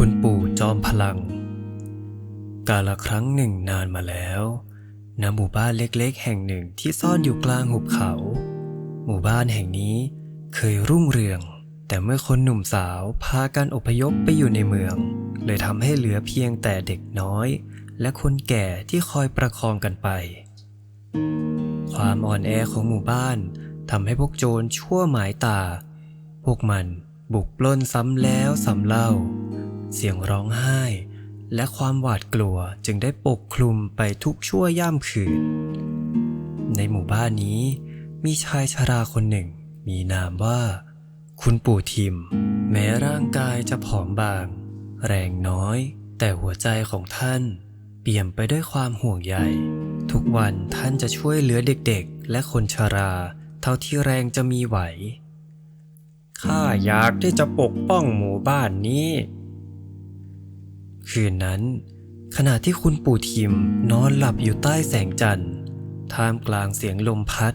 คุณปู่จอมพลัง กาละครั้งหนึ่งนานมาแล้วณหมู่บ้านเล็กๆ แห่งหนึ่งที่ซ่อนอยู่กลางหุบเขา หมู่บ้านแห่งนี้เคยรุ่งเรือง แต่เมื่อคนหนุ่มสาวพากันอพยพไปอยู่ในเมือง เลยทำให้เหลือเพียงแต่เด็กน้อย และคนแก่ที่คอยประคองกันไป ความอ่อนแอของหมู่บ้านทำให้พวกโจรชั่วหมายตา พวกมันบุกปล้นซ้ำแล้วซ้ำเล่า เสียงร้องไห้ และความหวาดกลัวจึงได้ปกคลุมไปทุกชั่วย่ำคืน ในหมู่บ้านนี้ มีชายชราคนหนึ่ง มีนามว่า คุณปู่ทิม แม้ร่างกายจะผอมบาง แรงน้อย แต่หัวใจของท่าน เปี่ยมไปด้วยความห่วงใยทุกวันท่านจะช่วยเหลือเด็กๆ และคนชราเท่าที่แรงจะมีไหวข้าอยากที่จะปกป้องหมู่บ้านนี้ คืนนั้น ขณะที่คุณปู่ทิมนอนหลับอยู่ใต้แสงจันทร์ ท่ามกลางเสียงลมพัด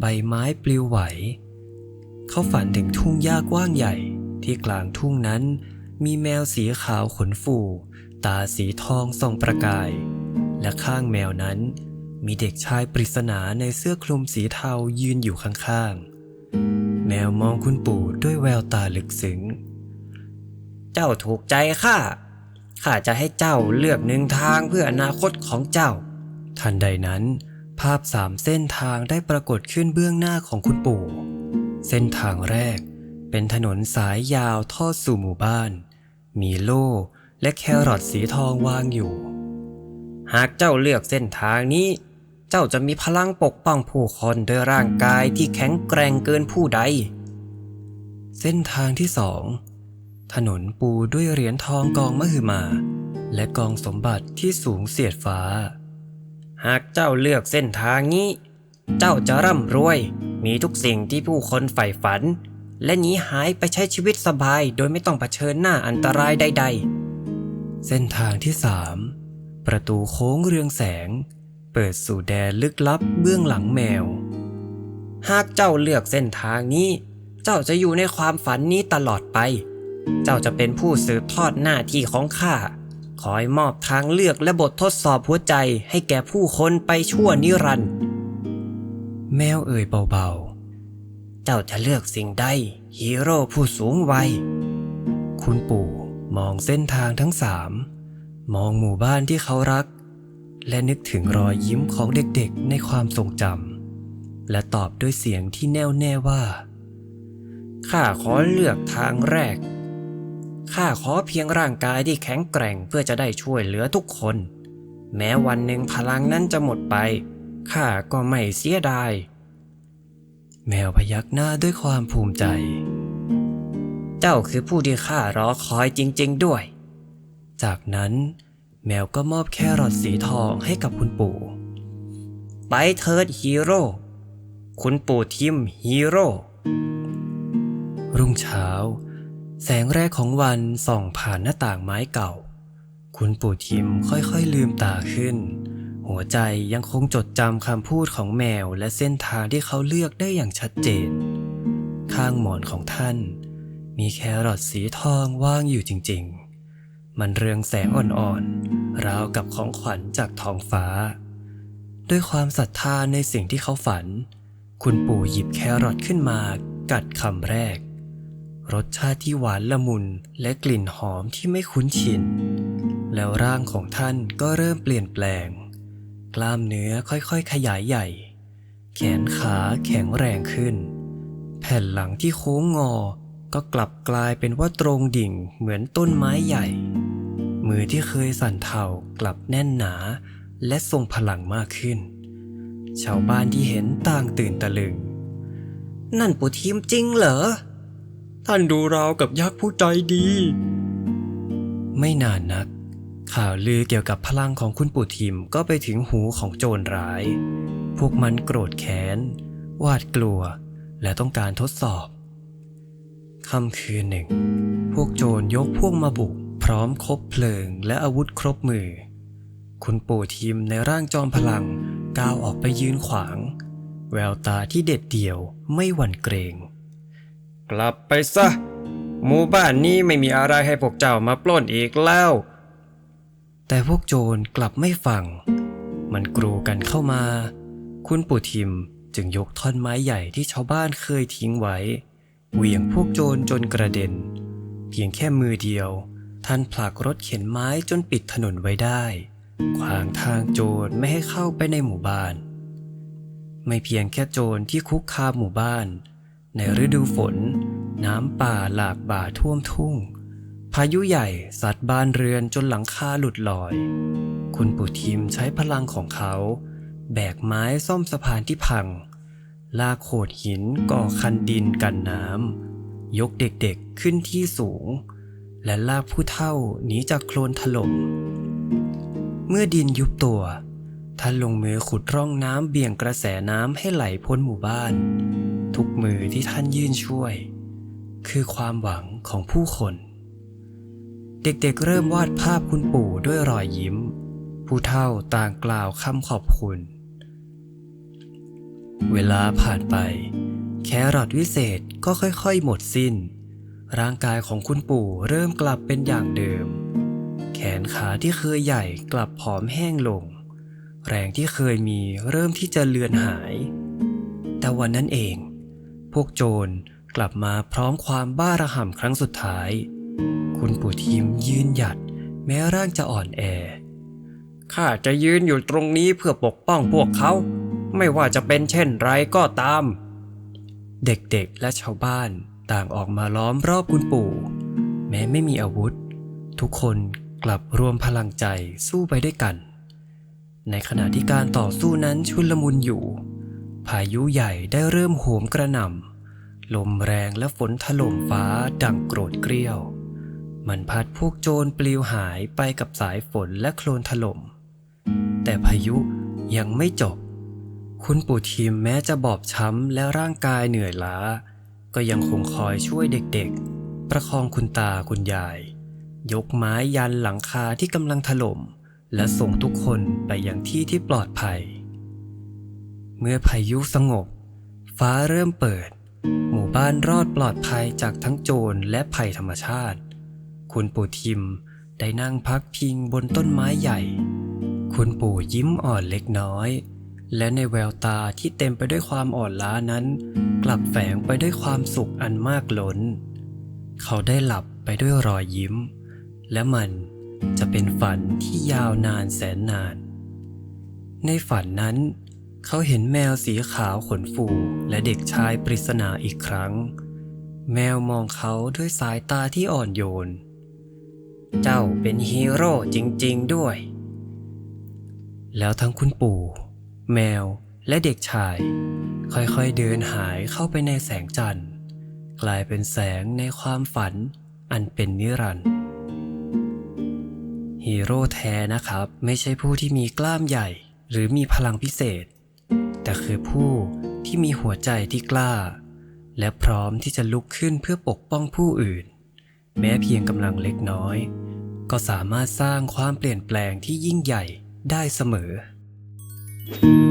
ใบไม้ปลิวไหว เขาฝันถึงทุ่งหญ้ากว้างใหญ่ที่กลางทุ่งนั้นมีแมวสีขาวขนฟู ตาสีทองส่องประกาย และข้างแมวนั้น มีเด็กชายปริศนาในเสื้อคลุมสีเทายืนอยู่ข้างๆ แมวมองคุณปู่ด้วยแววตาลึกซึ้ง เจ้าถูกใจข้า ข้าจะให้เจ้าเลือกหนึ่งทางเพื่ออนาคตของเจ้า ทันใดนั้น ภาพสามเส้นทางได้ปรากฏขึ้นเบื้องหน้าของคุณปู่ เส้นทางแรก เป็นถนนสายยาวทอดสู่หมู่บ้าน มีโล่และแครอทสีทองวางอยู่ หากเจ้าเลือกเส้นทางนี้ เจ้าจะมีพลังปกป้องผู้คนด้วยร่างกายที่แข็งแกร่งเกินผู้ใด เส้นทางที่สอง ถนนปูด้วยเหรียญทองกองมหึมา และกองสมบัติที่สูงเสียดฟ้า หากเจ้าเลือกเส้นทางนี้ เจ้าจะร่ำรวย มีทุกสิ่งที่ผู้คนใฝ่ฝัน และหนีหายไปใช้ชีวิตสบายโดยไม่ต้องเผชิญหน้าอันตรายใด ๆ เส้นทางที่สามประตูโค้งเรืองแสง เปิดสู่แดนลึกลับเบื้องหลังแมว หากเจ้าเลือกเส้นทางนี้ เจ้าจะอยู่ในความฝันนี้ตลอดไป เจ้าจะเป็นผู้สืบทอดหน้าที่ของข้าคอยมอบทางเลือกและบททดสอบหัวใจให้แก่ผู้คนไปชั่วนิรันดร์แมวเอ่ยเบาๆ เจ้าจะเลือกสิ่งใดฮีโร่ผู้สูงวัย คุณปู่มองเส้นทางทั้งสาม มองหมู่บ้านที่เขารัก และนึกถึงรอยยิ้มของเด็กๆในความทรงจำและตอบด้วยเสียงที่แน่วแน่ว่า ข้าขอเลือกทางแรก ข้าขอเพียงร่างกายที่แข็งแกร่งเพื่อจะได้ช่วยเหลือทุกคน แม้วันหนึ่งพลังนั้นจะหมดไปข้าก็ไม่เสียดาย แมวพยักหน้าด้วยความภูมิใจ เจ้าคือผู้ที่ข้ารอคอยจริง ๆ ด้วย จากนั้นแมวก็มอบแครอทสีทองให้กับคุณปู่ ไปเถิดฮีโร่ คุณปู่ทิมฮีโร่ รุ่งเช้า แสงแรกของวันส่องผ่านหน้าต่างไม้เก่า คุณปู่ทิมค่อยๆลืมตาขึ้น หัวใจยังคงจดจำคำพูดของแมวและเส้นทางที่เขาเลือกได้อย่างชัดเจน ข้างหมอนของท่าน มีแครอทสีทองว่างอยู่จริงๆ มันเรืองแสงอ่อนๆ ราวกับของขวัญจากท้องฟ้า ด้วยความศรัทธาในสิ่งที่เขาฝัน คุณปู่หยิบแครอทขึ้นมากัดคำแรก รสชาติที่หวานละมุนและกลิ่นหอมที่ไม่คุ้นชิน แล้วร่างของท่านก็เริ่มเปลี่ยนแปลง กล้ามเนื้อค่อยๆ ขยายใหญ่ แขนขาแข็งแรงขึ้น แผ่นหลังที่โค้งงอ ก็กลับกลายเป็นว่าตรงดิ่งเหมือนต้นไม้ใหญ่ มือที่เคยสั่นเทากลับแน่นหนา และทรงพลังมากขึ้น ชาวบ้านที่เห็นต่างตื่นตะลึง นั่นปู่ทีมจริงเหรอ ท่านดูราวกับยักษ์ผู้ใจดี ไม่นานนัก ข่าวลือเกี่ยวกับพลังของคุณปู่ทิมก็ไปถึงหูของโจรร้าย พวกมันโกรธแค้นวาดกลัว และต้องการทดสอบค่ำคืนหนึ่ง พวกโจรยกพวกมาบุก พร้อมคบเพลิงและอาวุธครบมือ คุณปู่ทิมในร่างจอมพลังก้าวออกไปยืนขวาง แววตาที่เด็ดเดี่ยวไม่หวั่นเกรง กลับไปซะ หมู่บ้านนี้ไม่มีอะไรให้พวกเจ้ามาปล้นอีกแล้ว แต่พวกโจรกลับไม่ฟัง มันกรูกันเข้ามา คุณปู่ทิมจึงยกท่อนไม้ใหญ่ที่ชาวบ้านเคยทิ้งไว้ เหวี่ยงพวกโจรจนกระเด็น เพียงแค่มือเดียว ท่านผลักรถเข็นไม้จนปิดถนนไว้ได้ ขวางทางโจรไม่ให้เข้าไปในหมู่บ้าน ไม่เพียงแค่โจรที่คุกคามหมู่บ้าน ในฤดูฝน น้ำป่าหลากบ่าท่วมทุ่ง พายุใหญ่สัดบ้านเรือนจนหลังคาหลุดลอย คุณปู่ทิมใช้พลังของเขา แบกไม้ซ่อมสะพานที่พัง ลากโขดหินก่อคันดินกันน้ำ ยกเด็กๆขึ้นที่สูง และลากผู้เฒ่าหนีจากโคลนถล่ม เมื่อดินยุบตัวท่านลงมือขุดร่องน้ำเบี่ยงกระแสน้ำให้ไหลพ้นหมู่บ้าน ทุกมือที่ท่านยื่นช่วย คือความหวังของผู้คน เด็กๆเริ่มวาดภาพคุณปู่ด้วยรอยยิ้ม ผู้เฒ่าต่างกล่าวคำขอบคุณ เวลาผ่านไป แครอทวิเศษก็ค่อยๆหมดสิ้น ร่างกายของคุณปู่เริ่มกลับเป็นอย่างเดิม แขนขาที่เคยใหญ่กลับผอมแห้งลง แรงที่เคยมีเริ่มที่จะเลือนหาย แต่วันนั้นเอง พวกโจร กลับมาพร้อมความบ้าระห่ำครั้งสุดท้าย คุณปู่ทิมยืนหยัด แม้ร่างจะอ่อนแอ ข้าจะยืนอยู่ตรงนี้เพื่อปกป้องพวกเขา ไม่ว่าจะเป็นเช่นไรก็ตาม เด็กๆและชาวบ้านต่างออกมาล้อมรอบคุณปู่ แม้ไม่มีอาวุธ ทุกคนกลับรวมพลังใจสู้ไปด้วยกัน ในขณะที่การต่อสู้นั้นชุลมุนอยู่ พายุใหญ่ได้เริ่มโหมกระหน่ำ ลมแรงและฝนถล่มฟ้าดังโกรธเกรี้ยว มันพัดพวกโจรปลิวหายไปกับสายฝนและโคลนถล่ม แต่พายุยังไม่จบ คุณปู่ทีมแม้จะบอบช้ำและร่างกายเหนื่อยล้า ก็ยังคงคอยช่วยเด็กๆ ประคองคุณตาคุณยาย ยกไม้ยันหลังคาที่กำลังถล่ม และส่งทุกคนไปยังที่ที่ปลอดภัย เมื่อพายุสงบ ฟ้าเริ่มเปิด หมู่บ้านรอดปลอดภัยจากทั้งโจรและภัยธรรมชาติ คุณปู่ทิมได้นั่งพักพิงบนต้นไม้ใหญ่ คุณปู่ยิ้มอ่อนเล็กน้อย และในแววตาที่เต็มไปด้วยความอ่อนล้านั้น กลับแฝงไปด้วยความสุขอันมากล้น เขาได้หลับไปด้วยรอยยิ้ม และมันจะเป็นฝันที่ยาวนานแสนนาน ในฝันนั้น เขาเห็นแมวสีขาวขนฟูและเด็กชายปริศนาอีกครั้ง แมวมองเขาด้วยสายตาที่อ่อนโยน เจ้าเป็นฮีโร่จริง ๆ ด้วย แล้วทั้งคุณปู่ แมวและเด็กชาย ค่อยๆเดินหายเข้าไปในแสงจันทร์ กลายเป็นแสงในความฝันอันเป็นนิรันดร์ฮีโร่แท้นะครับ ไม่ใช่ผู้ที่มีกล้ามใหญ่ หรือมีพลังพิเศษ แต่คือผู้ที่มีหัวใจที่กล้า และพร้อมที่จะลุกขึ้นเพื่อปกป้องผู้อื่น แม้เพียงกำลังเล็กน้อย ก็สามารถสร้างความเปลี่ยนแปลงที่ยิ่งใหญ่ได้เสมอ Thank